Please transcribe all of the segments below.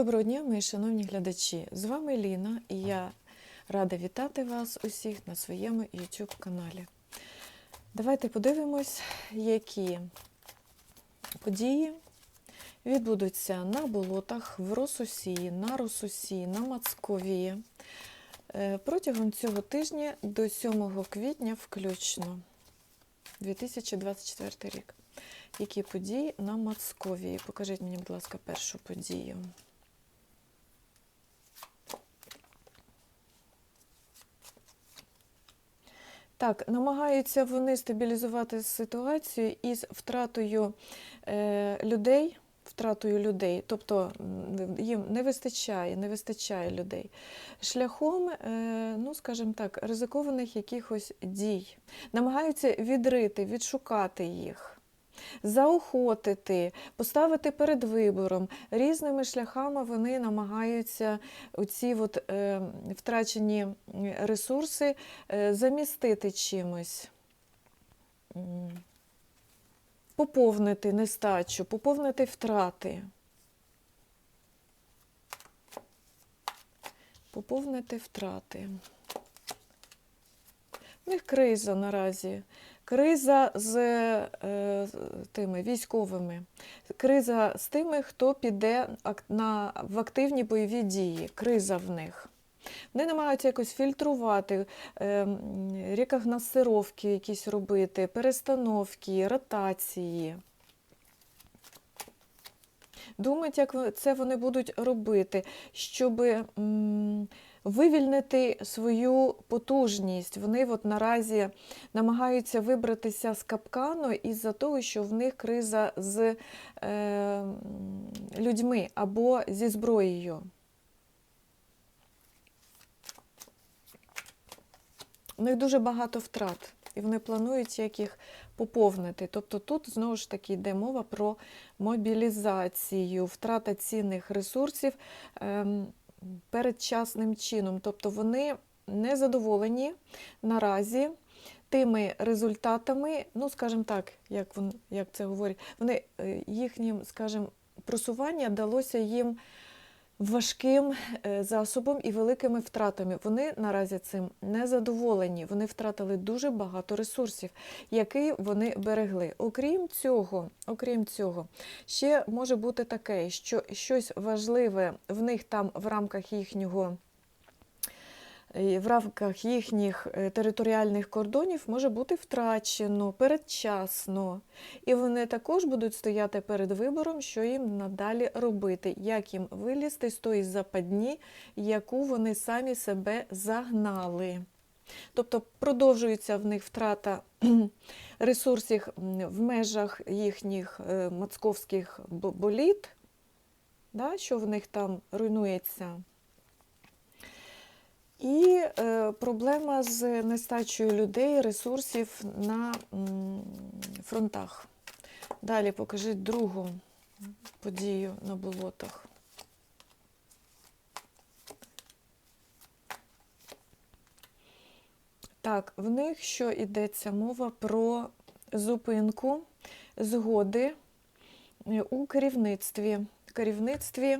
Доброго дня, мої шановні глядачі! З вами Ліна і я рада вітати вас усіх на своєму YouTube каналі. Давайте подивимось, які події відбудуться на болотах, в Росусі, на Росусі, на Мацковії е, протягом цього тижня до 7 квітня включно 2024 рік. Які події на Мацковії? Покажіть мені, будь ласка, першу подію. Так, намагаються вони стабілізувати ситуацію із втратою е, людей, втратою людей, тобто їм не вистачає, не вистачає людей, шляхом, е, ну скажімо так, ризикованих якихось дій. Намагаються відрити, відшукати їх. Заохотити, поставити перед вибором. Різними шляхами вони намагаються от, е, втрачені ресурси е, замістити чимось, поповнити нестачу, поповнити втрати. Поповнити втрати. У них криза наразі. Криза з е, тими військовими, криза з тими, хто піде на, в активні бойові дії. Криза в них. Вони намагаються якось фільтрувати, е, рекогносцировки якісь робити, перестановки, ротації. Думають, як це вони будуть робити, щоб м, вивільнити свою потужність. Вони от наразі намагаються вибратися з капкану із-за того, що в них криза з е, людьми або зі зброєю. У них дуже багато втрат, і вони планують, як їх поповнити. Тобто тут знову ж таки йде мова про мобілізацію, втрата цінних ресурсів ем, передчасним чином. Тобто вони не задоволені наразі тими результатами, ну, скажімо так, як, вон, як це говорять, вони е, їхнім, скажімо, просування далося їм важким е, засобом і великими втратами. Вони наразі цим не задоволені. Вони втратили дуже багато ресурсів, які вони берегли. Окрім цього, окрім цього, ще може бути таке, що щось важливе в них там в рамках їхнього. Е, В рамках їхніх е, територіальних кордонів може бути втрачено передчасно, і вони також будуть стояти перед вибором, що їм надалі робити, як їм вилізти з тої западні, яку вони самі себе загнали. Тобто продовжується в них втрата ресурсів в межах їхніх е, мацковських боліт, да, що в них там руйнується. І е, проблема з нестачею людей, ресурсів на м, фронтах. Далі покажіть другу подію на болотах. Так, в них що йдеться мова про зупинку згоди е, у керівництві. Керівництві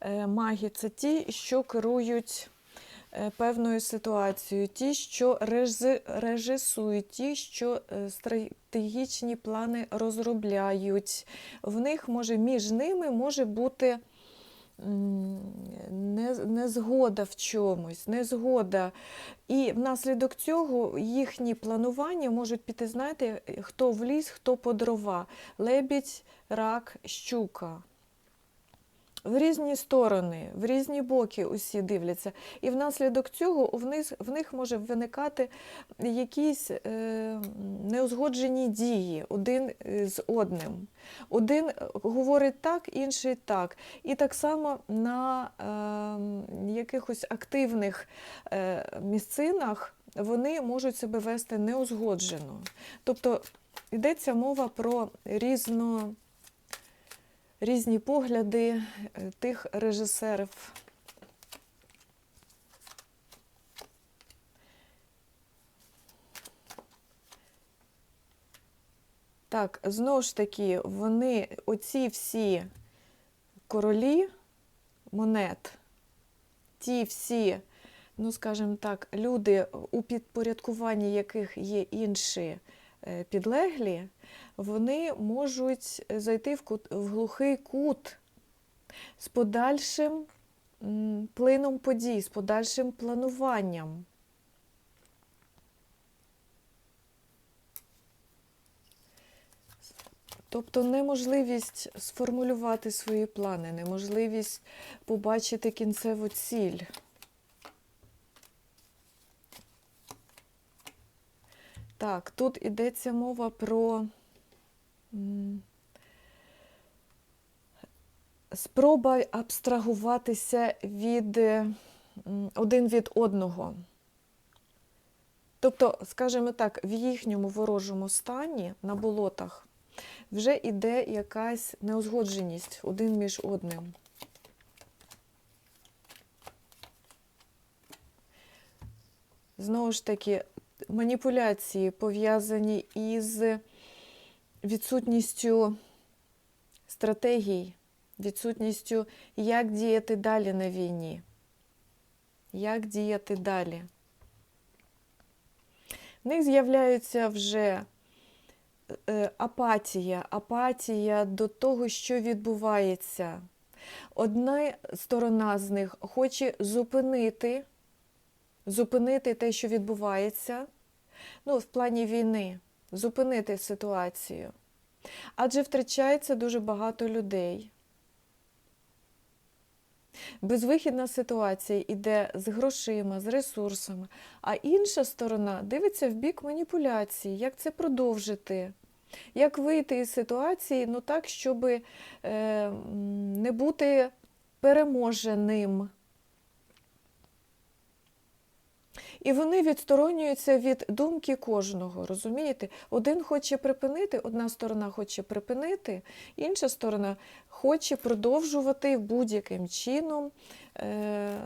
е, маги це ті, що керують певною ситуацією, ті, що режисують, ті, що е, стратегічні плани розробляють. В них може між ними може бути незгода в чомусь, незгода. І внаслідок цього їхні планування можуть піти, знаєте, хто в ліс, хто по дрова. Лебідь, рак, щука. В різні сторони, в різні боки усі дивляться. І внаслідок цього в них, в них може виникати якісь е, неузгоджені дії один е, з одним. Один говорить так, інший так. І так само на е, якихось активних е, місцинах вони можуть себе вести неузгоджено. Тобто йдеться мова про різно різні погляди е, тих режисерів. Так, знову ж таки, вони, оці всі королі, монет. Ті всі, ну скажімо так, люди, у підпорядкуванні яких є інші підлеглі, вони можуть зайти в, кут, в глухий кут з подальшим плином подій, з подальшим плануванням. Тобто неможливість сформулювати свої плани, неможливість побачити кінцеву ціль. Так, тут йдеться мова про спроба абстрагуватися від один від одного. Тобто, скажімо так, в їхньому ворожому стані на болотах вже йде якась неузгодженість один між одним. Знову ж таки, маніпуляції пов'язані із відсутністю стратегій, відсутністю, як діяти далі на війні. Як діяти далі. В них з'являються вже е, апатія, апатія до того, що відбувається. Одна сторона з них хоче зупинити, зупинити те, що відбувається, ну, в плані війни, зупинити ситуацію. Адже втрачається дуже багато людей. Безвихідна ситуація йде з грошима, з ресурсами, а інша сторона дивиться в бік маніпуляції, як це продовжити, як вийти із ситуації, ну так, щоб е, не бути переможеним. І вони відсторонюються від думки кожного, розумієте? Один хоче припинити, одна сторона хоче припинити, інша сторона хоче продовжувати будь-яким чином е-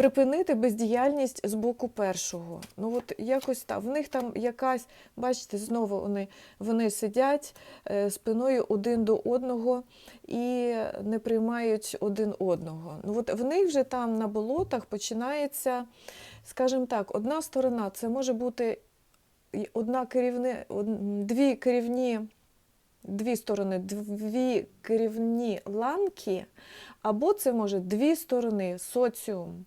припинити бездіяльність з боку першого. Ну от якось так. В них там якась, бачите, знову вони, вони сидять е, спиною один до одного і не приймають один одного. Ну от в них вже там на болотах починається, скажімо так, одна сторона це може бути одна керівни, од- дві керівні. Дві сторони, дві керівні ланки, або це може дві сторони соціум.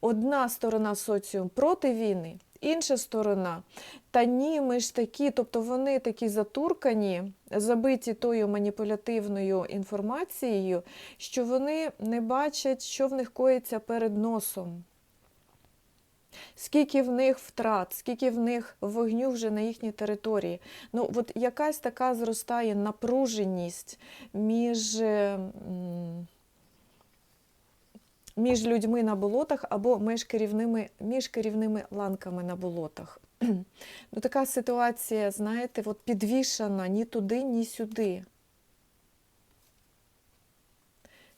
Одна сторона соціум проти війни, інша сторона. Та ні, ми ж такі, тобто вони такі затуркані, забиті тою маніпулятивною інформацією, що вони не бачать, що в них коїться перед носом. Скільки в них втрат, скільки в них вогню вже на їхній території. Ну, от якась така зростає напруженість між, між людьми на болотах або між керівними, між керівними ланками на болотах. Ну, така ситуація, знаєте, от підвішана ні туди, ні сюди.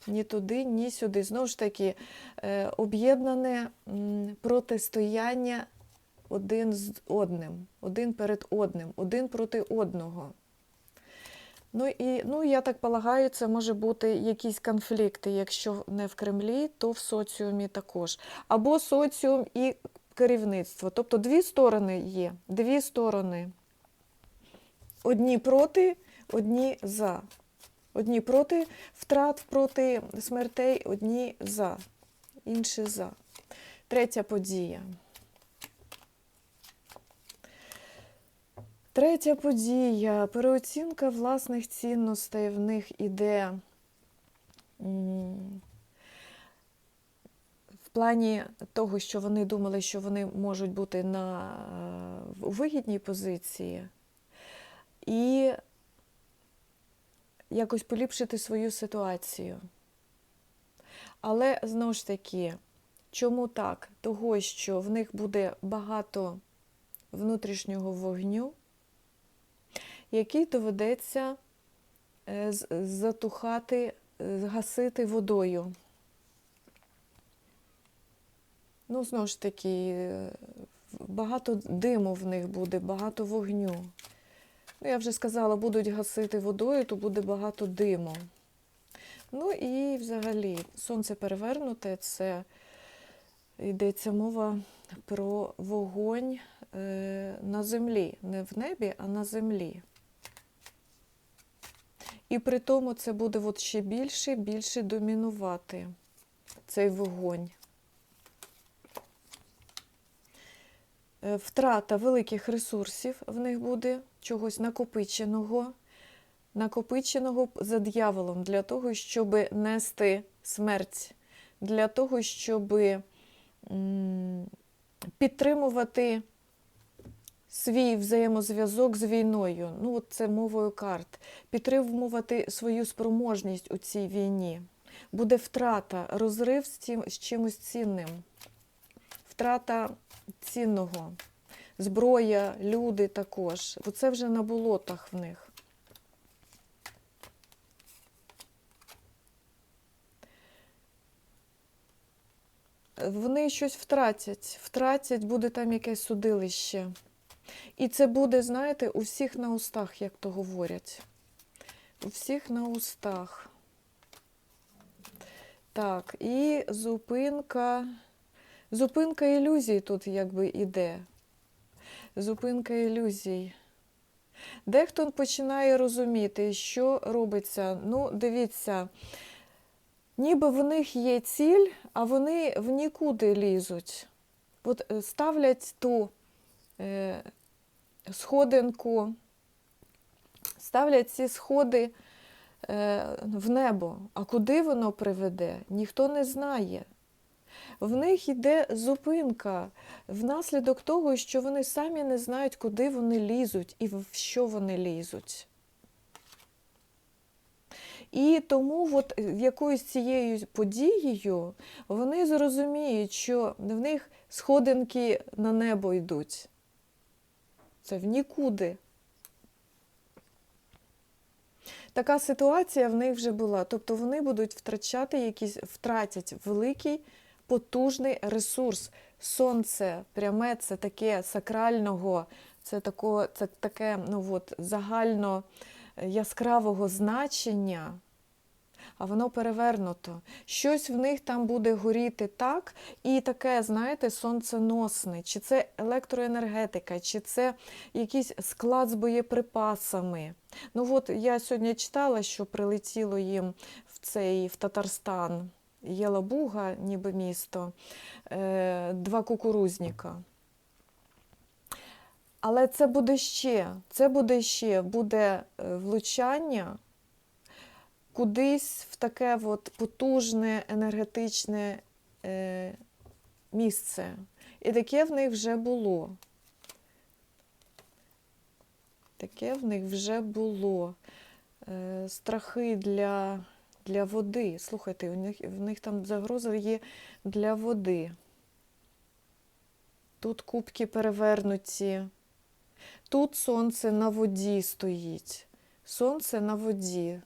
Ні туди, ні сюди. Знову ж таки, е, об'єднане протистояння один з одним, один перед одним, один проти одного. Ну і ну, я так полагаю, це може бути якісь конфлікти. Якщо не в Кремлі, то в соціумі також. Або соціум і керівництво. Тобто дві сторони є, дві сторони. Одні проти, одні за. Одні проти втрат, проти смертей, одні за, інші за. Третя подія. Третя подія. Переоцінка власних цінностей в них іде в плані того, що вони думали, що вони можуть бути на е, вигідній позиції. І якось поліпшити свою ситуацію. Але знову ж таки, чому так? Того, що в них буде багато внутрішнього вогню, який доведеться е, затухати, е, згасити водою. Ну, знову ж таки, е, багато диму в них буде, багато вогню. Ну, я вже сказала, будуть гасити водою, то буде багато диму. Ну і взагалі, сонце перевернуте це йдеться мова про вогонь на землі, не в небі, а на землі. І при тому це буде от ще більше, більше домінувати цей вогонь. Е, Втрата великих ресурсів в них буде, чогось накопиченого, накопиченого за дьяволом для того, щоб нести смерть, для того, щоб підтримувати свій взаємозв'язок з війною. Ну, це мовою карт. Підтримувати свою спроможність у цій війні. Буде втрата, розрив з, цим, з чимось цінним. Втрата цінного. Зброя, люди також. Оце вже на болотах в них. Вони щось втратять. Втратять, буде там якесь судилище. І це буде, знаєте, у всіх на устах, як то говорять. У всіх на устах. Так, і зупинка. Зупинка ілюзій тут якби іде. Зупинка ілюзій. Дехто починає розуміти, що робиться. Ну, дивіться, ніби в них є ціль, а вони в нікуди лізуть. От е, ставлять ту е, сходинку, ставлять ці сходи е, в небо. А куди воно приведе, ніхто не знає. В них йде зупинка внаслідок того, що вони самі не знають, куди вони лізуть і в що вони лізуть. І тому от якоюсь цією подією вони зрозуміють, що в них сходинки на небо йдуть. Це в нікуди. Така ситуація в них вже була. Тобто вони будуть втрачати якісь, втратять великий потужний ресурс. Сонце пряме це таке сакрального, це, тако, це таке ну, от, загально яскравого значення, а воно перевернуто. Щось в них там буде горіти так, і таке, знаєте, сонценосне, чи це електроенергетика, чи це якийсь склад з боєприпасами. Ну от я сьогодні читала, що прилетіло їм в цей в Татарстан. Єлабуга, ніби місто, е, два кукурузніка. Але це буде ще, це буде ще, буде е, влучання кудись в таке от потужне енергетичне е, місце. І таке в них вже було. Таке в них вже було. Е, страхи для для води. Слухайте, у них, в них там загроза є для води. Тут кубки перевернуті. Тут сонце на воді стоїть. Сонце на воді.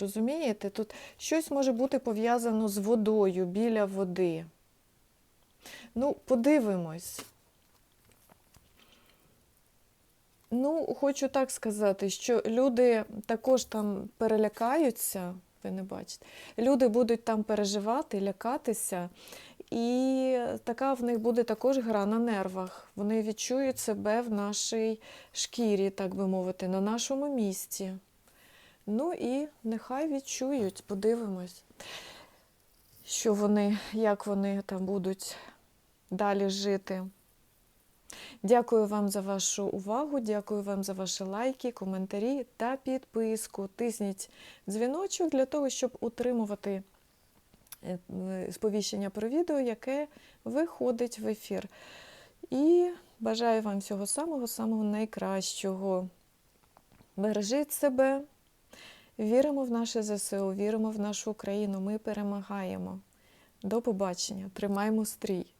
Розумієте? Тут щось може бути пов'язано з водою, біля води. Ну, подивимось. Ну, хочу так сказати, що люди також там перелякаються, ви не бачите, люди будуть там переживати, лякатися, і така в них буде також гра на нервах. Вони відчують себе в нашій шкірі, так би мовити, на нашому місці. Ну і нехай відчують, подивимось, що вони, як вони там будуть далі жити. Дякую вам за вашу увагу, дякую вам за ваші лайки, коментарі та підписку. Тисніть дзвіночок для того, щоб утримувати е, сповіщення про відео, яке виходить в ефір. І бажаю вам всього самого-самого найкращого. Бережіть себе, віримо в наше ЗСУ, віримо в нашу Україну. Ми перемагаємо. До побачення, тримаймо стрій!